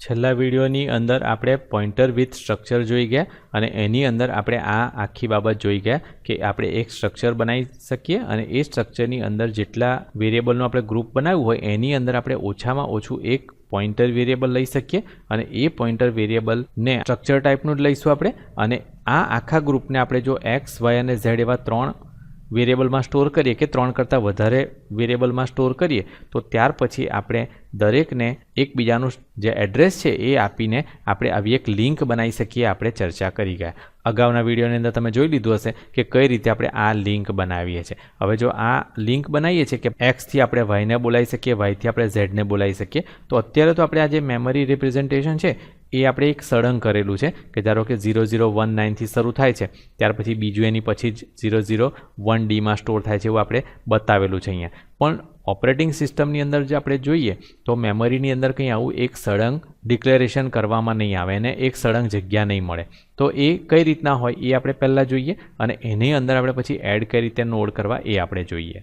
છેલ્લા વિડીયોની અંદર આપણે પોઇન્ટર વિથ સ્ટ્રક્ચર જોઈ ગયા અને એની અંદર આપણે આ આખી બાબત જોઈ ગયા કે આપણે એક સ્ટ્રક્ચર બનાવી શકીએ અને એ સ્ટ્રક્ચરની અંદર જેટલા વેરિયેબલનું આપણે ગ્રુપ બનાવ્યું હોય એની અંદર આપણે ઓછામાં ઓછું એક પોઇન્ટર વેરિયેબલ લઈ શકીએ અને એ પોઇન્ટર વેરિયેબલને સ્ટ્રક્ચર ટાઈપનું જ લઈશું આપણે અને આ આખા ગ્રુપને આપણે જો એક્સ, વાય અને ઝેડ એવા ત્રણ વેરિયેબલમાં સ્ટોર કરીએ કે ત્રણ કરતાં વધારે વેરિયેબલમાં સ્ટોર કરીએ તો ત્યાર પછી આપણે દરેકને એકબીજાનું જે એડ્રેસ છે એ આપીને આપણે આવી એક લિંક બનાવી શકીએ, આપણે ચર્ચા કરી ગયા. અગાઉના વિડીયોની અંદર તમે જોઈ લીધું હશે કે કઈ રીતે આપણે આ લિંક બનાવીએ છીએ. હવે જો આ લિંક બનાવીએ છીએ કે એક્સથી આપણે વાયને બોલાવી શકીએ વાયથી આપણે ઝેડને બોલાવી શકીએ, તો અત્યારે તો આપણે આ જે મેમરી રિપ્રેઝન્ટેશન છે એ આપણે એક સળંગ કરેલું છે કે ધારો કે ઝીરો ઝીરો વન નાઇનથી શરૂ થાય છે, ત્યાર પછી બીજું એની પછી જ ઝીરો ઝીરો વન ડીમાં સ્ટોર થાય છે એવું આપણે બતાવેલું છે અહીંયા. પણ ઓપરેટિંગ સિસ્ટમની અંદર જે આપણે જોઈએ, તો મેમરીની અંદર કંઈ આવું એક સળંગ ડિક્લેરેશન કરવામાં નહીં આવે અને એક સળંગ જગ્યા નહીં મળે. તો એ કઈ રીતના હોય એ આપણે પહેલાં જોઈએ અને એની અંદર આપણે પછી એડ કઈ રીતે નોડ કરવા એ આપણે જોઈએ.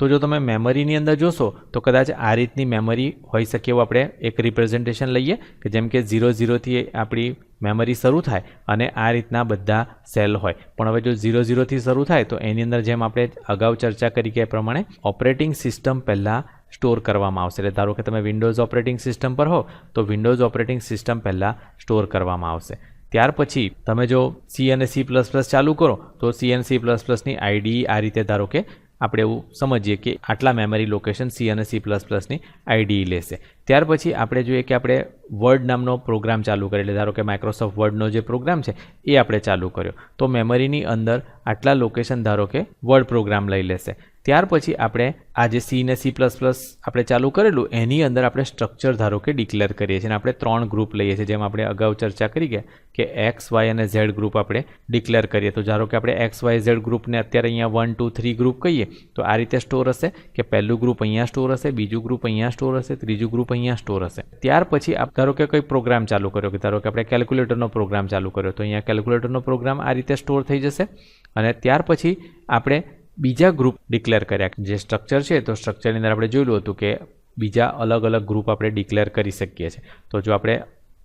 તો જો તમે મેમરીની અંદર જોશો, તો કદાચ આ રીતની મેમરી હોઈ શકે એવું આપણે એક રિપ્રેઝન્ટેશન લઈએ, કે જેમ કે ઝીરો ઝીરોથી આપણી મેમરી શરૂ થાય અને આ રીતના બધા સેલ હોય. પણ હવે જો ઝીરો ઝીરોથી શરૂ થાય, તો એની અંદર જેમ આપણે અગાઉ ચર્ચા કરી કે પ્રમાણે ઓપરેટિંગ સિસ્ટમ પહેલાં સ્ટોર કરવામાં આવશે. એટલે ધારો કે તમે વિન્ડોઝ ઓપરેટિંગ સિસ્ટમ પર હો, તો વિન્ડોઝ ઓપરેટિંગ સિસ્ટમ પહેલાં સ્ટોર કરવામાં આવશે. ત્યાર પછી તમે જો સી અને સી પ્લસ પ્લસ ચાલુ કરો, તો સી અને સી પ્લસ પ્લસની આઈડી આ રીતે ધારો કે આપણે એવું સમજીએ કે આટલા મેમરી લોકેશન સી અને સી પ્લસ પ્લસની આઈડી લેશે. ત્યાર પછી આપણે જોઈએ કે આપણે વર્ડ નામનો પ્રોગ્રામ ચાલુ કરીએ એટલે ધારો કે માઇક્રોસોફ્ટ વર્ડનો જે પ્રોગ્રામ છે, એ આપણે ચાલુ કર્યો. તો મેમરીની અંદર આટલા લોકેશન ધારો કે વર્ડ પ્રોગ્રામ લઈ લેશે. ત્યાર પછી આપણે આ જે સી ને સી પ્લસ પ્લસ આપણે ચાલુ કરેલું, એની અંદર આપણે સ્ટ્રક્ચર ધારો કે ડિક્લેર કરીએ છીએ. અને આપણે ત્રણ ગ્રુપ લઈએ છીએ. જેમ આપણે અગાઉ ચર્ચા કરી ગયા કે એક્સ વાય અને ઝેડ ગ્રુપ આપણે ડિક્લેર કરીએ. તો ધારો કે આપણે એક્સ વાય ઝેડ ગ્રુપને અત્યારે અહીંયા વન ટુ થ્રી ગ્રુપ કહીએ, તો આ રીતે સ્ટોર હશે કે પહેલું ગ્રુપ અહીંયા સ્ટોર હશે, બીજું ગ્રુપ અહીંયા સ્ટોર હશે, ત્રીજું ગ્રુપ અહીંયા સ્ટોર હશે. ત્યાર પછી આપ ધારો કે કોઈ પ્રોગ્રામ ચાલુ કર્યો, કે ધારો કે આપણે કેલ્ક્યુલેટરનો પ્રોગ્રામ ચાલુ કર્યો, તો અહીંયા કેલ્ક્યુલેટરનો પ્રોગ્રામ આ રીતે સ્ટોર થઈ જશે. અને ત્યાર પછી આપણે બીજા ગ્રુપ ડિક્લેર કર્યા. જે સ્ટ્રક્ચર છે, તો સ્ટ્રક્ચરની અંદર આપણે જોયેલું હતું કે બીજા અલગ અલગ ગ્રુપ આપણે ડિક્લેર કરી શકીએ છીએ. તો જો આપણે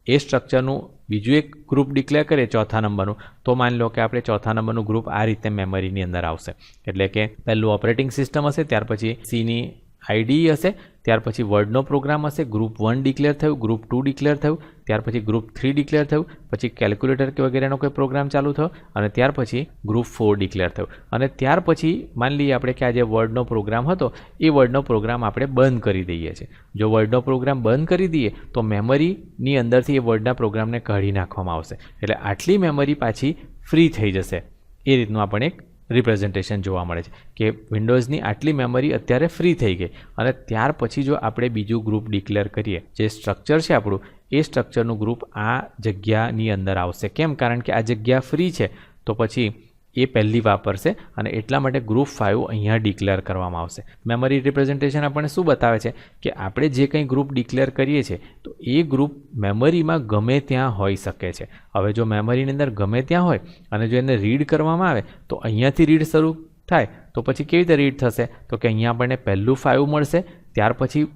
એ સ્ટ્રક્ચરનું બીજું એક ગ્રુપ ડિક્લેર કરીએ, ચોથા નંબરનું, તો માની લો કે આપણે ચોથા નંબરનું ગ્રુપ આ રીતે મેમરીની અંદર આવશે. એટલે કે પહેલું ઓપરેટિંગ સિસ્ટમ હશે, ત્યાર પછી સીની આઈડી હશે ત્યાર પછી વર્ડનો પ્રોગ્રામ હશે ગ્રુપ વન ડિક્લેર થયું ગ્રુપ ટુ ડિક્લેર થયું, ત્યાર પછી ગ્રુપ થ્રી ડિક્લેર થયું, પછી કેલ્ક્યુલેટર કે વગેરેનો કોઈ પ્રોગ્રામ ચાલુ થયો, અને ત્યાર પછી ગ્રુપ ફોર ડિક્લેર થયું. અને ત્યાર પછી માની લઈએ આપણે કે આ જે વર્ડનો પ્રોગ્રામ હતો, એ વર્ડનો પ્રોગ્રામ આપણે બંધ કરી દઈએ છીએ. જો વર્ડનો પ્રોગ્રામ બંધ કરી દઈએ, તો મેમરીની અંદરથી એ વર્ડના પ્રોગ્રામને કાઢી નાખવામાં આવશે. એટલે આટલી મેમરી પાછી ફ્રી થઈ જશે. એ રીતનું આપણે એક રિપ્રેઝન્ટેશન જોવા મળે છે કે વિન્ડોઝની આટલી મેમરી અત્યારે ફ્રી થઈ ગઈ. અને ત્યાર પછી જો આપણે બીજું ગ્રુપ ડિક્લેર કરીએ, જે સ્ટ્રક્ચર છે આપણું, એ સ્ટ્રક્ચરનું ગ્રુપ આ જગ્યાની અંદર આવશે. કેમ? કારણ કે આ જગ્યા ફ્રી છે. તો પછી એ પહેલી વાપરશે અને એટલા માટે ગ્રુપ ફાઇવ અહીંયા ડિક્લેર કરવામાં આવશે. મેમરી રિપ્રેઝન્ટેશન આપણને શું બતાવે છે? કે આપણે જે કંઈ ગ્રુપ ડિક્લેર કરીએ છીએ, તો એ ગ્રુપ મેમરીમાં ગમે ત્યાં હોઈ શકે છે. હવે જો મેમરીની અંદર ગમે ત્યાં હોય અને જો એને રીડ કરવામાં આવે, તો અહીંયાથી રીડ શરૂ થાય, તો પછી કેવી રીતે રીડ થશે? તો કે અહીંયા આપણને પહેલું ફાઇવ મળશે, ત્યાર પછી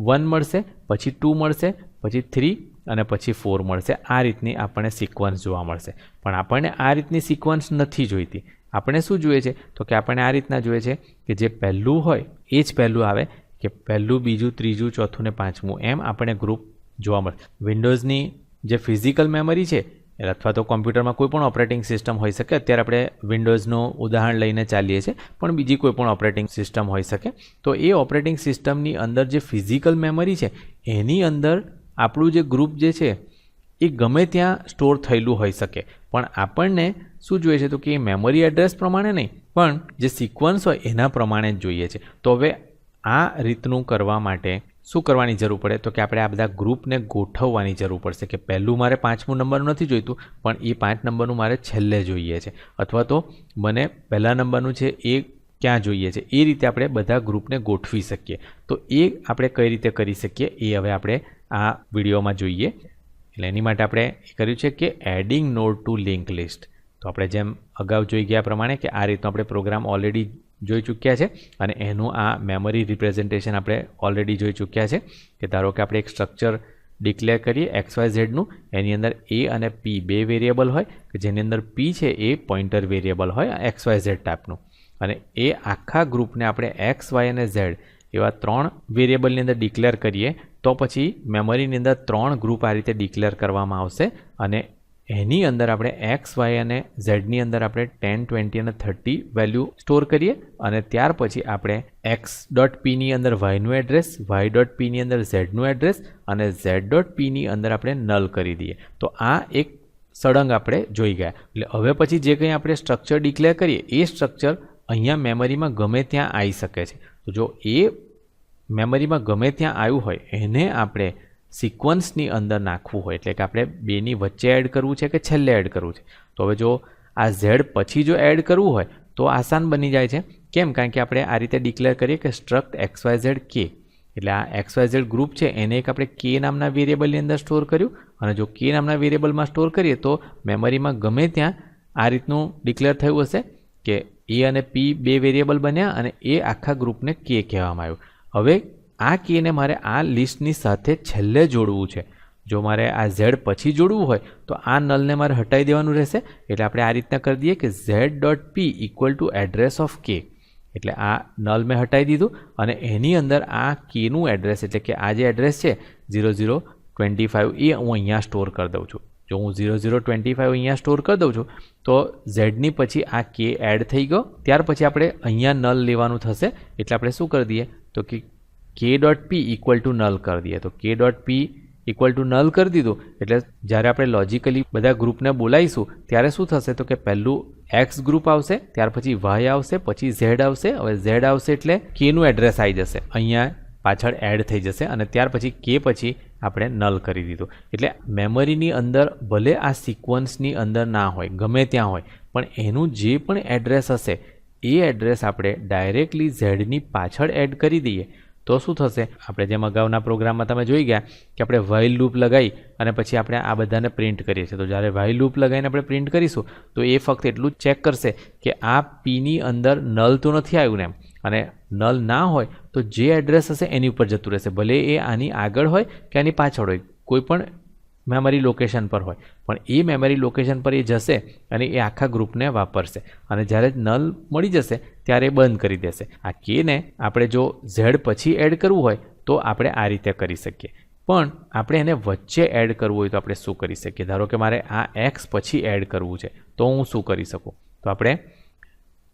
વન મળશે, પછી ટુ મળશે, પછી થ્રી અને પછી ફોર મળશે. આ રીતની આપણને સિક્વન્સ જોવા મળશે. પણ આપણને આ રીતની સિક્વન્સ નથી જોઈતી. આપણે શું જોઈએ છે? તો કે આપણને આ રીતના જોઈએ છે કે જે પહેલું હોય, એ જ પહેલું આવે કે પહેલું, બીજું, ત્રીજું, ચોથું ને પાંચમું એમ આપણે ગ્રુપ જોવા મળે. વિન્ડોઝની જે ફિઝિકલ મેમરી છે અથવા તો કોમ્પ્યુટરમાં કોઈ પણ ઓપરેટિંગ સિસ્ટમ હોઈ શકે, અત્યારે આપણે વિન્ડોઝનું ઉદાહરણ લઈને ચાલીએ છીએ, પણ બીજી કોઈ પણ ઓપરેટિંગ સિસ્ટમ હોઈ શકે. તો એ ઓપરેટિંગ સિસ્ટમની અંદર જે ફિઝિકલ મેમરી છે, એની અંદર આપણું જે ગ્રુપ જે છે, એ ગમે ત્યાં સ્ટોર થયેલું હોઈ શકે. પણ આપણને શું જોઈએ છે તો કે એ મેમરી એડ્રેસ પ્રમાણે નહીં, પણ જે સિક્વન્સ હોય એના પ્રમાણે જ જોઈએ છે. તો હવે આ રીતનું કરવા માટે શું કરવાની જરૂર પડે? તો કે આપણે આ બધા ગ્રુપને ગોઠવવાની જરૂર પડશે કે પહેલું મારે પાંચમું નંબરનું નથી જોઈતું, પણ એ પાંચ નંબરનું મારે છેલ્લે જોઈએ છે. અથવા તો મને પહેલા નંબરનું છે એ ક્યાં જોઈએ છે? એ રીતે આપણે બધા ગ્રુપને ગોઠવી શકીએ. તો એ આપણે કઈ રીતે કરી શકીએ? એ હવે આપણે આ વિડીયોમાં જોઈએ. એટલે એની માટે આપણે કર્યું છે કે adding node to link list તો આપણે જેમ અગાઉ જોઈ ગયા પ્રમાણે કે આ રીતનો આપણે પ્રોગ્રામ ઓલરેડી જોઈ ચૂક્યા છે અને એનું આ મેમરી રિપ્રેઝન્ટેશન આપણે ઓલરેડી જોઈ ચૂક્યા છે કે ધારો કે આપણે એક સ્ટ્રક્ચર ડિક્લેર કરીએ એક્સ વાય ઝેડનું એની અંદર એ અને પી બે વેરિયેબલ હોય, કે જેની અંદર પી છે એ પોઈન્ટર વેરિયેબલ હોય એક્સ વાય ઝેડ ટાઈપનું અને એ આખા ગ્રુપને આપણે એક્સ વાય અને ઝેડ એવા ત્રણ વેરિયેબલની અંદર ડિક્લેર કરીએ તો પછી મેમરીની અંદર ત્રણ ગ્રુપ આ રીતે ડિક્લેર કરવામાં આવશે અને એની અંદર આપણે એક્સ વાય અને ઝેડની અંદર આપણે ટેન, ટ્વેન્ટી અને થર્ટી વેલ્યુ સ્ટોર કરીએ અને ત્યાર પછી આપણે એક્સ ડોટ પીની અંદર વાયનું એડ્રેસ વાય ડોટ પીની અંદર ઝેડનું એડ્રેસ અને ઝેડ ડોટ પીની અંદર આપણે નલ કરી દઈએ. તો આ એક સળંગ આપણે જોઈ ગયા. એટલે હવે પછી જે કંઈ આપણે સ્ટ્રક્ચર ડિક્લેર કરીએ, એ સ્ટ્રક્ચર અહીંયા મેમરીમાં ગમે ત્યાં આવી શકે છે. તો જો એ મેમરીમાં ગમે ત્યાં આવ્યું હોય, એને આપણે સિક્વન્સની અંદર નાખવું હોય. એટલે કે આપણે બેની વચ્ચે એડ કરવું છે કે છેલ્લે એડ કરવું છે. તો હવે જો આ ઝેડ પછી જો એડ કરવું હોય, તો આસાન બની જાય છે. કેમ? કારણ કે આપણે આ રીતે ડિક્લેર કરીએ કે સ્ટ્રક્ટ એક્સ વાય ઝેડ કે એટલે આ એક્સ વાય ઝેડ ગ્રુપ છે, એને એક આપણે કે નામના વેરિયેબલની અંદર સ્ટોર કર્યું. અને જો કે નામના વેરિયેબલમાં સ્ટોર કરીએ, તો મેમરીમાં ગમે ત્યાં આ રીતનું ડિક્લેર થયું હશે કે એ અને પી બે વેરિયેબલ બન્યા અને એ આખા ગ્રુપને કે કહેવામાં આવ્યું. હવે આ કીને મારે આ લિસ્ટની સાથે છેલ્લે જોડવું છે. જો મારે આ ઝેડ પછી જોડવું હોય, તો આ નલને મારે હટાવી દેવાનું રહેશે. એટલે આપણે આ રીતના કરી દઈએ કે Z dot P equal to address of K. એટલે આ નલ મેં હટાવી દીધું અને એની અંદર આ કીનું એડ્રેસ, એટલે કે આ જે એડ્રેસ છે, ઝીરો ઝીરો ટ્વેન્ટી ફાઇવ એ હું અહીંયા સ્ટોર કરી દઉં છું. જો હું ઝીરો ઝીરો ટ્વેન્ટી ફાઇવ અહીંયા સ્ટોર કરી દઉં છું, તો ઝેડની પછી આ કે એડ થઈ ગયો. ત્યાર પછી આપણે અહીંયા નલ લેવાનું થશે. એટલે આપણે શું કરી દઈએ? તો કે K dot P equal to null કરી દઈએ. તો K dot P equal to null કરી દીધું. એટલે જ્યારે આપણે લોજિકલી બધા ગ્રુપને બોલાવીશું, ત્યારે શું થશે? તો કે પહેલું એક્સ ગ્રુપ આવશે, ત્યાર પછી વાય આવશે, પછી ઝેડ આવશે. હવે ઝેડ આવશે એટલે કેનું એડ્રેસ આવી જશે. અહીંયા પાછળ એડ થઈ જશે અને ત્યાર પછી કે પછી આપણે નલ કરી દીધું. એટલે મેમરીની અંદર ભલે આ સિક્વન્સની અંદર ના હોય, ગમે ત્યાં હોય, પણ એનું જે પણ એડ્રેસ હશે એ એડ્રેસ આપણે ડાયરેક્ટલી ઝેડની પાછળ એડ કરી દઈએ, તો શું થશે? આપણે જેમ અગાઉના પ્રોગ્રામમાં તમે જોઈ ગયા કે આપણે વાઇલ લૂપ લગાવી અને પછી આપણે આ બધાને પ્રિન્ટ કરીએ છીએ. તો જ્યારે વાઇલ લૂપ લગાવીને આપણે પ્રિન્ટ કરીશું, તો એ ફક્ત એટલું ચેક કરશે કે આ પીની અંદર નલ તો નથી આવ્યું ને એમ. અને નલ ના હોય, તો જે એડ્રેસ હશે એની ઉપર જતું રહેશે. ભલે એ આની આગળ હોય કે આની પાછળ હોય. કોઈ પણ મેમરી લોકેશન પર હોય. પણ એ મેમરી લોકેશન પર એ જશે અને એ આખા ગ્રુપને વાપરશે. અને જ્યારે નલ મળી જશે, ત્યારે બંધ કરી દેશે. આ કેને આપણે જો ઝેડ પછી એડ કરવું હોય, તો આપણે આ રીતે કરી શકીએ. પણ આપણે એને વચ્ચે એડ કરવું હોય તો આપણે શું કરી શકીએ? ધારો કે મારે આ એક્સ પછી એડ કરવું છે, તો હું શું કરી શકું? તો આપણે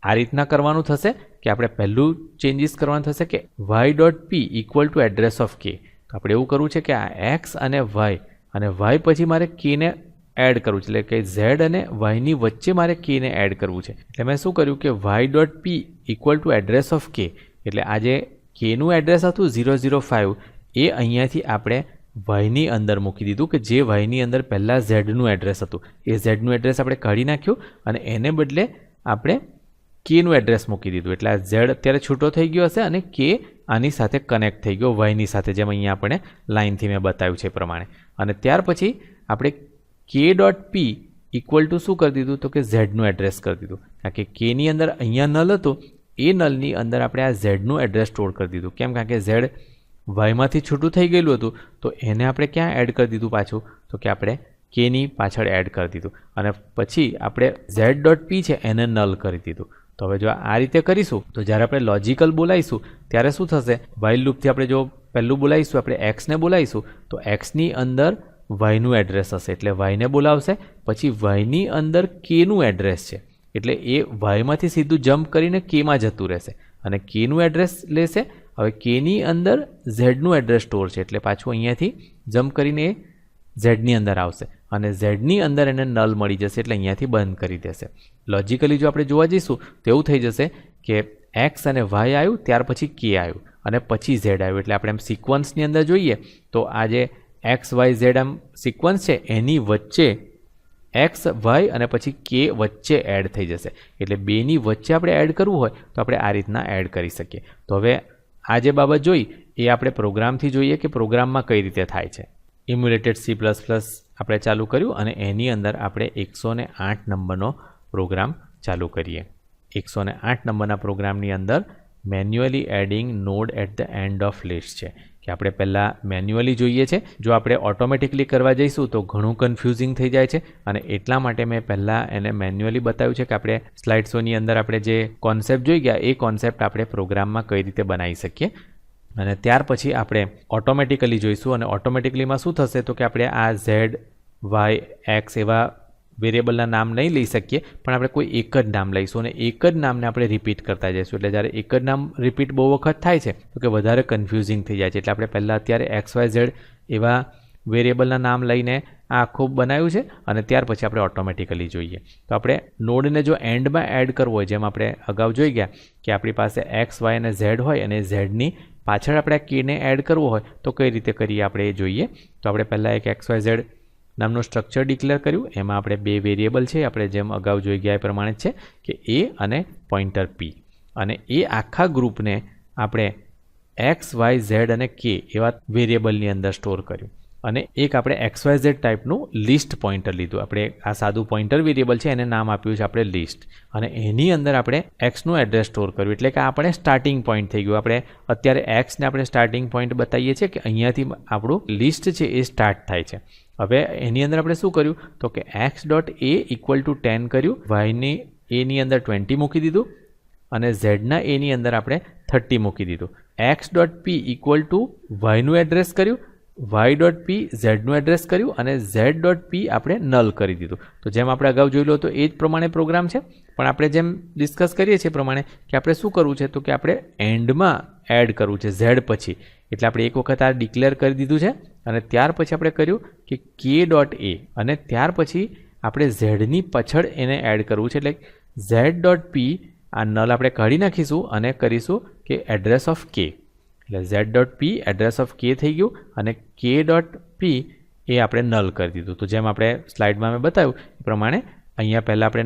આ રીતના કરવાનું થશે કે આપણે પહેલું ચેન્જીસ કરવાનું થશે કે Y dot P equal to address of K આપણે એવું કરવું છે કે આ એક્સ અને વાય અને વાય પછી મારે કેને એડ કરવું છે. એટલે કે ઝેડ અને વાયની વચ્ચે મારે કેને એડ કરવું છે. એટલે મેં શું કર્યું કે Y dot P equal to address of K એટલે આ જે કેનું એડ્રેસ હતું ઝીરો ઝીરો ફાઇવ એ અહીંયાથી આપણે વાયની અંદર મૂકી દીધું કે જે વાયની અંદર પહેલાં ઝેડનું એડ્રેસ હતું. એ ઝેડનું એડ્રેસ આપણે કાઢી નાખ્યું અને એને બદલે આપણે કેનું એડ્રેસ મૂકી દીધું. એટલે આ ઝેડ અત્યારે છૂટો થઈ ગયો હશે અને કે આની સાથે કનેક્ટ થઈ ગયો વાયની સાથે, જેમ અહીંયા આપણે લાઇનથી મેં બતાવ્યું છે એ પ્રમાણે. અને ત્યાર પછી આપણે કે ડોટ પી ઇક્વલ ટુ શું કરી દીધું? તો કે ઝેડનું એડ્રેસ કરી દીધું. કારણ કે કેની અંદર અહીંયા નલ હતો, એ નલની અંદર આપણે આ ઝેડનું એડ્રેસ સ્ટોર કરી દીધું. કેમ? કારણ કે ઝેડ વાયમાંથી છૂટું થઈ ગયેલું હતું, તો એને આપણે ક્યાં એડ કરી દીધું પાછું? તો કે આપણે કેની પાછળ એડ કરી દીધું. અને પછી આપણે ઝેડ ડોટ પી છે, એને નલ કરી દીધું. તો હવે જો આ રીતે કરીશું, તો જ્યારે આપણે લોજિકલ બોલાવીશું, ત્યારે શું થશે? વાઇલ લૂપથી આપણે જો પહેલું બોલાવીશું, આપણે એક્સને બોલાવીશું, તો એક્સની અંદર વાયનું એડ્રેસ હશે. એટલે વાયને બોલાવશે, પછી વાયની અંદર કેનું એડ્રેસ છે. એટલે એ વાયમાંથી સીધું જમ્પ કરીને કેમાં જતું રહેશે. અને કેનું એડ્રેસ લેશે, હવે કેની અંદર ઝેડનું એડ્રેસ સ્ટોર છે. એટલે પાછું અહીંયાથી જમ્પ કરીને એ ઝેડની અંદર આવશે. અને ઝેડની અંદર એને નલ મળી જશે એટલે અહીંયાથી બંધ કરી દેશે. લોજિકલી જો આપણે જોવા જઈશું, તો એવું થઈ જશે કે એક્સ અને વાય આવ્યું, ત્યાર પછી કે આવ્યું અને પછી ઝેડ આવ્યું. એટલે આપણે એમ સિક્વન્સની અંદર જોઈએ, તો આ જે એક્સ વાય ઝેડ આમ સિક્વન્સ છે, એની વચ્ચે એક્સ વાય અને પછી કે વચ્ચે એડ થઈ જશે. એટલે બેની વચ્ચે આપણે એડ કરવું હોય, તો આપણે આ રીતના એડ કરી શકીએ. તો હવે આ જે બાબત જોઈ, એ આપણે પ્રોગ્રામથી જોઈએ કે પ્રોગ્રામમાં કઈ રીતે થાય છે. ઇમ્યુલેટેડ સી પ્લસ પ્લસ આપણે ચાલુ કર્યું અને એની અંદર આપણે એકસો ને આઠ નંબરનો પ્રોગ્રામ ચાલુ કરીએ. એકસો ને આઠ નંબરના પ્રોગ્રામની અંદર manually adding node at the end of list છે. કે આપણે પહેલાં મેન્યુઅલી જોઈએ છે. જો આપણે ઓટોમેટિકલી કરવા જઈશું તો ઘણું કન્ફ્યુઝિંગ થઈ જાય છે અને એટલા માટે મેં પહેલાં એને મેન્યુઅલી બતાવ્યું છે કે આપણે સ્લાઇડ શોની અંદર આપણે જે કોન્સેપ્ટ જોઈ ગયા, એ કોન્સેપ્ટ આપણે પ્રોગ્રામમાં કઈ રીતે બનાવી શકીએ. અને ત્યાર પછી આપણે ઓટોમેટિકલી જોઈશું અને ઓટોમેટિકલીમાં શું થશે તો કે આપણે આ ઝેડ વાય એક્સ એવા વેરિયેબલના નામ નહીં લઈ શકીએ, પણ આપણે કોઈ એક જ નામ લઈશું અને એક જ નામને આપણે રિપીટ કરતા જઈશું. એટલે જ્યારે એક જ નામ રિપીટ બહુ વખત થાય છે, તો કે વધારે કન્ફ્યુઝિંગ થઈ જાય છે. એટલે આપણે પહેલાં અત્યારે એક્સ વાય ઝેડ એવા વેરિયેબલના નામ લઈને આ આખું બનાવ્યું છે અને ત્યાર પછી આપણે ઓટોમેટિકલી જોઈએ. તો આપણે નોડને જો એન્ડમાં એડ કરવો હોય, જેમ આપણે અગાઉ જોઈ ગયા કે આપણી પાસે એક્સ વાય અને ઝેડ હોય અને ઝેડની પાછળ આપણે આ કેને એડ કરવો હોય તો કઈ રીતે કરીએ આપણે એ જોઈએ. તો આપણે પહેલાં એક એક્સ વાય ઝેડ નામનું સ્ટ્રક્ચર ડિક્લેર કર્યું. એમાં આપણે બે વેરિયેબલ છે. આપણે જેમ અગાઉ જોઈ ગયા એ પ્રમાણે છે કે એ અને પોઈન્ટર પી અને એ આખા ગ્રુપને આપણે એક્સ વાય ઝેડ અને કે એવા વેરિયેબલની અંદર સ્ટોર કર્યું. અને એક આપણે એક્સ વાય ઝેડ ટાઈપનું લિસ્ટ પોઇન્ટર લીધું. આપણે આ સાદું પોઇન્ટર વેરિયેબલ છે, એને નામ આપ્યું છે આપણે લિસ્ટ. અને એની અંદર આપણે એક્સનું એડ્રેસ સ્ટોર કર્યું, એટલે કે આપણે સ્ટાર્ટિંગ પોઈન્ટ થઈ ગયું. આપણે અત્યારે એક્સને આપણે સ્ટાર્ટિંગ પોઈન્ટ બતાવીએ છીએ કે અહીંયાથી આપણું લિસ્ટ છે એ સ્ટાર્ટ થાય છે. હવે એની અંદર આપણે શું કર્યું? તો કે X dot A equal to ten કર્યું, વાયની એની અંદર ટ્વેન્ટી મૂકી દીધું, અને ઝેડના એની અંદર આપણે થર્ટી મૂકી દીધું. X dot P equal to વાયનું address કર્યું વાય ડોટ પી ઝેડનું એડ્રેસ કર્યું અને ઝેડ ડોટ પી આપણે નલ કરી દીધું. તો જેમ આપણે અગાઉ જોઈ લો તો એ જ પ્રમાણે પ્રોગ્રામ છે. પણ આપણે જેમ ડિસ્કસ કરીએ છીએ પ્રમાણે કે આપણે શું કરવું છે, તો કે આપણે એન્ડમાં એડ કરવું છે ઝેડ પછી. એટલે આપણે એક વખત આ ડિક્લેર કરી દીધું છે અને ત્યાર પછી આપણે કર્યું કે કે ડોટ એ અને ત્યાર પછી આપણે ઝેડની પાછળ એને એડ કરવું છે. એટલે ઝેડ ડોટ પી આ નલ આપણે કાઢી નાખીશું અને કરીશું કે એડ્રેસ ઓફ કે એટલે Z dot P address of K થઈ ગયું અને કે ડોટ પી એ આપણે નલ કરી દીધું. તો જેમ આપણે સ્લાઇડમાં મેં બતાવ્યું, એ પ્રમાણે અહીંયા પહેલાં આપણે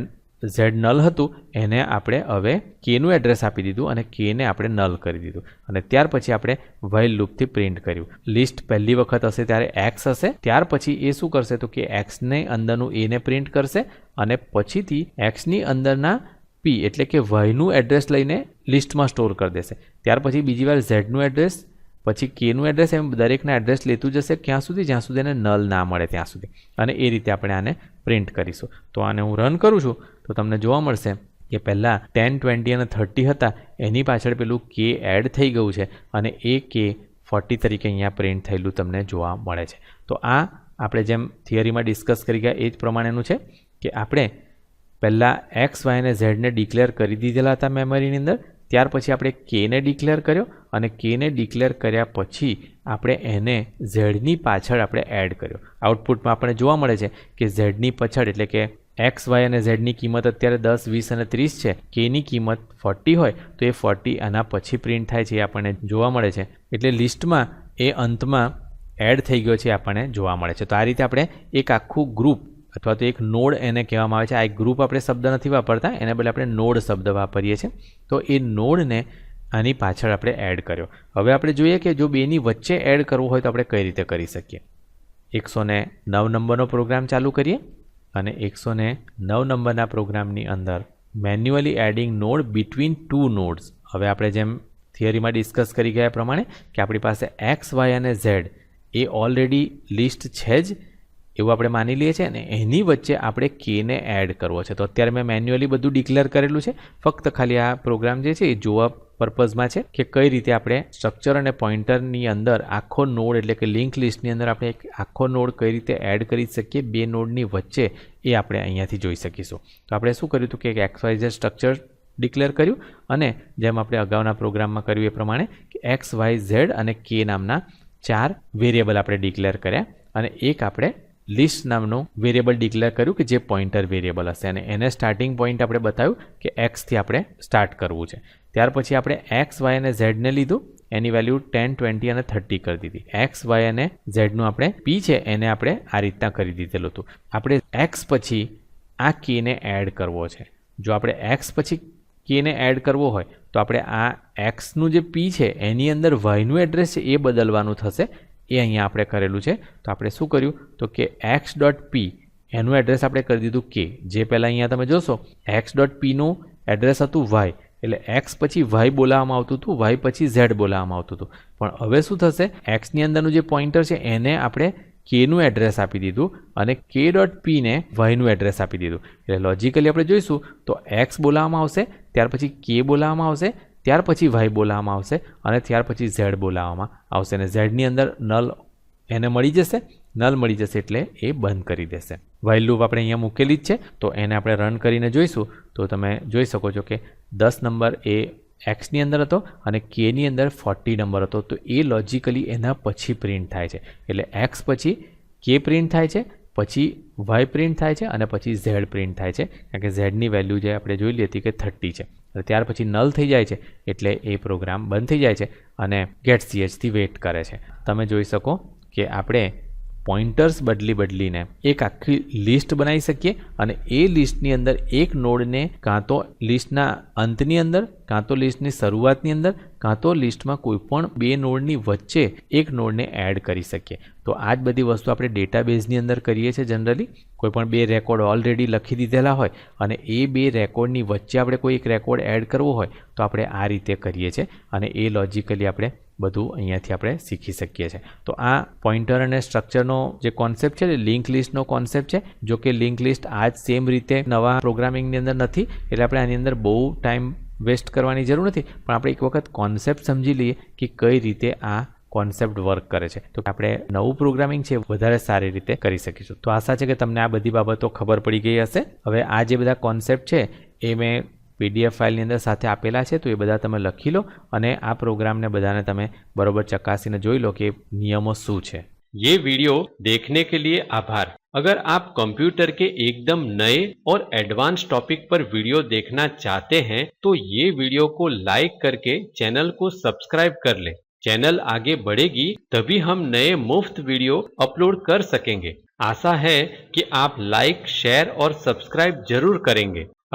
ઝેડ નલ હતું, એને આપણે હવે કેનું એડ્રેસ આપી દીધું અને કેને આપણે નલ કરી દીધું. અને ત્યાર પછી આપણે વાઇલ લૂપથી પ્રિન્ટ કર્યું. લિસ્ટ પહેલી વખત હશે ત્યારે એક્સ હશે, ત્યાર પછી એ શું કરશે તો કે એક્સને અંદરનું એને પ્રિન્ટ કરશે અને પછીથી એક્સની અંદરના પી એટલે કે વાયનું એડ્રેસ લઈને લિસ્ટમાં સ્ટોર કરી દેશે. ત્યાર પછી બીજી વાર ઝેડનું એડ્રેસ પછી કેનું એડ્રેસ એમ દરેકના એડ્રેસ લેતું જશે ક્યાં સુધી? જ્યાં સુધી એને નલ ના મળે ત્યાં સુધી. અને એ રીતે આપણે આને પ્રિન્ટ કરીશું. તો આને હું રન કરું છું, તો તમને જોવા મળશે કે પહેલાં ટેન ટ્વેન્ટી અને થર્ટી હતા, એની પાછળ પેલું કે એડ થઈ ગયું છે અને એ કે ફોર્ટી તરીકે અહીંયા પ્રિન્ટ થયેલું તમને જોવા મળે છે. તો આ આપણે જેમ થિયરીમાં ડિસ્કસ કરી ગયા એ જ પ્રમાણેનું છે કે આપણે પહેલાં એક્સ વાય અને ઝેડને ડિક્લેર કરી દીધેલા હતા મેમરીની અંદર. ત્યાર પછી આપણે કેને ડિક્લેર કર્યો અને કેને ડિક્લેર કર્યા પછી આપણે એને ઝેડની પાછળ આપણે એડ કર્યો. આઉટપુટમાં આપણે જોવા મળે છે કે ઝેડની પાછળ એટલે કે એક્સ વાય અને ઝેડની કિંમત અત્યારે દસ, વીસ અને ત્રીસ છે. કેની કિંમત ફોર્ટી હોય તો એ ફોર્ટી આના પછી પ્રિન્ટ થાય છે એ આપણને જોવા મળે છે. એટલે લિસ્ટમાં એ અંતમાં એડ થઈ ગયો છે આપણને જોવા મળે છે. તો આ રીતે આપણે એક આખું ગ્રુપ અથવા તો એક નોડ એને કહેવામાં આવે છે. આ એક ગ્રુપ આપણે શબ્દ નથી વાપરતા, એને બદલે આપણે નોડ શબ્દ વાપરીએ છીએ. તો એ નોડને આની પાછળ આપણે એડ કર્યો. હવે આપણે જોઈએ કે જો બેની વચ્ચે એડ કરવું હોય તો આપણે કઈ રીતે કરી શકીએ? એકસો નવ નંબરનો પ્રોગ્રામ ચાલુ કરીએ અને એકસો નવ નંબરના પ્રોગ્રામની અંદર manually adding node between two nodes હવે આપણે જેમ થિયરીમાં ડિસ્કસ કરી ગયા પ્રમાણે કે આપણી પાસે એક્સ વાય અને ઝેડ એ ઓલરેડી લિસ્ટ છે જ. એવું આપણે માની લઈએ છીએ અને એની વચ્ચે આપણે કેને એડ કરવો છે. તો અત્યારે મેં મેન્યુઅલી બધું ડિક્લેર કરેલું છે. ફક્ત ખાલી આ પ્રોગ્રામ જે છે એ જોવા પર્પઝમાં છે કે કઈ રીતે આપણે સ્ટ્રક્ચર અને પોઇન્ટરની અંદર આખો નોડ એટલે કે લિંક લિસ્ટની અંદર આપણે એક આખો નોડ કઈ રીતે એડ કરી શકીએ, બે નોડની વચ્ચે એ આપણે અહીંયાથી જોઈ શકીશું. તો આપણે શું કર્યું હતું કે એક એક્સવાઇઝેડ સ્ટ્રક્ચર ડિક્લેર કર્યું અને જેમ આપણે અગાઉના પ્રોગ્રામમાં કર્યું એ પ્રમાણે કે એક્સ વાય ઝેડ અને કે નામના ચાર વેરિયેબલ આપણે ડિક્લેર કર્યા અને એક આપણે લિસ્ટ નામનું વેરિયેબલ ડિક્લેર કર્યું કે જે પોઇન્ટર વેરિયેબલ હશે. અને એને સ્ટાર્ટિંગ પોઈન્ટ આપણે બતાવ્યું કે એક્સથી આપણે સ્ટાર્ટ કરવું છે. ત્યાર પછી આપણે એક્સ વાય અને ઝેડને લીધું. એની વેલ્યુ ટેન ટ્વેન્ટી અને થર્ટી કરી દીધી. એક્સ વાય અને ઝેડનું આપણે પી છે, એને આપણે આ રીતના કરી દીધેલું હતું. આપણે એક્સ પછી આ કીને એડ કરવો છે. જો આપણે એક્સ પછી કીને એડ કરવો હોય, તો આપણે આ એક્સનું જે પી છે, એની અંદર વાયનું એડ્રેસ છે, એ બદલવાનું થશે. એ અહીંયા આપણે કરેલું છે. તો આપણે શું કર્યું? તો કે એક્સ ડોટ પી એનું એડ્રેસ આપણે કરી દીધું કે જે પહેલાં અહીંયા તમે જોશો એક્સ ડોટ પીનું એડ્રેસ હતું વાય એટલે એક્સ પછી વાય બોલાવવામાં આવતું હતું વાય પછી ઝેડ બોલાવવામાં આવતું હતું. પણ હવે શું થશે? એક્સની અંદરનું જે પોઈન્ટર છે, એને આપણે કેનું એડ્રેસ આપી દીધું અને કે ડોટ પીને વાયનું એડ્રેસ આપી દીધું. એટલે લોજિકલી આપણે જોઈશું, તો એક્સ બોલાવવામાં આવશે, ત્યાર પછી કે બોલાવવામાં આવશે ત્યાર પછી વાય બોલાવવામાં આવશે અને ત્યાર પછી ઝેડ બોલાવવામાં આવશે અને ઝેડની અંદર નલ એને મળી જશે, નલ મળી જશે એટલે એ બંધ કરી દેશે. વાઇલ લૂપ આપણે અહીંયા મૂકેલી જ છે, તો એને આપણે રન કરીને જોઈશું, તો તમે જોઈ શકો છો કે દસ નંબર એ એક્સની અંદર હતો અને કેની અંદર ફોર્ટી નંબર હતો, તો એ લોજિકલી એના પછી પ્રિન્ટ થાય છે. એટલે એક્સ પછી કે પ્રિન્ટ થાય છે પછી વાય પ્રિન્ટ થાય છે અને પછી ઝેડ પ્રિન્ટ થાય છે. કારણ કે ઝેડની વેલ્યુ જે આપણે જોઈ હતી કે થર્ટી છે. ત્યાર પછી નલ થઈ જાય છે. એટલે એ પ્રોગ્રામ બંધ થઈ જાય છે અને ગેટ સીએચથી વેઇટ કરે છે. તમે જોઈ શકો કે આપણે પોઈન્ટર્સ બદલી બદલીને એક આખી લિસ્ટ બનાવી શકીએ અને એ લિસ્ટની અંદર એક નોડને કાં તો લિસ્ટના અંતની અંદર, કાં તો લિસ્ટની શરૂઆતની અંદર, કાં તો લિસ્ટમાં કોઈપણ બે નોડની વચ્ચે એક નોડને એડ કરી શકીએ. તો આ જ બધી વસ્તુ આપણે ડેટાબેઝની અંદર કરીએ છીએ જનરલી. કોઈપણ બે રેકોર્ડ ઓલરેડી લખી દીધેલા હોય અને એ બે રેકોર્ડની વચ્ચે આપણે કોઈ એક રેકોર્ડ એડ કરવો હોય તો આપણે આ રીતે કરીએ છીએ અને એ લોજિકલી આપણે બધું અહીંયાથી આપણે શીખી શકીએ છીએ. તો આ પોઈન્ટર અને સ્ટ્રક્ચરનો જે કોન્સેપ્ટ છે, લિંક લિસ્ટનો કોન્સેપ્ટ છે, જો કે લિંક લિસ્ટ આ જ સેમ રીતે નવા પ્રોગ્રામિંગની અંદર નથી, એટલે આપણે આની અંદર બહુ ટાઈમ વેસ્ટ કરવાની જરૂર નથી, પણ આપણે એક વખત કોન્સેપ્ટ સમજી લઈએ કે કઈ રીતે આ કોન્સેપ્ટ વર્ક કરે છે. તો આપણે નવું પ્રોગ્રામિંગ છે વધારે સારી રીતે કરી શકીશું. તો આશા છે કે તમને આ બધી બાબતો ખબર પડી ગઈ હશે. હવે આ જે બધા કોન્સેપ્ટ છે, એ મેં પીડીએફ ફાઇલની અંદર સાથે આપેલા છે તો એ બધા તમે લખી લો અને આ પ્રોગ્રામને બધાને તમે બરોબર ચકાસીને જોઈ લો કે નિયમો શું છે ये वीडियो देखने के लिए आभार अगर आप कंप्यूटर के एकदम नए और एडवांस टॉपिक पर वीडियो देखना चाहते हैं तो ये वीडियो को लाइक करके चैनल को सब्सक्राइब कर लें चैनल आगे बढ़ेगी तभी हम नए मुफ्त वीडियो अपलोड कर सकेंगे आशा है कि आप लाइक शेयर और सब्सक्राइब जरूर करेंगे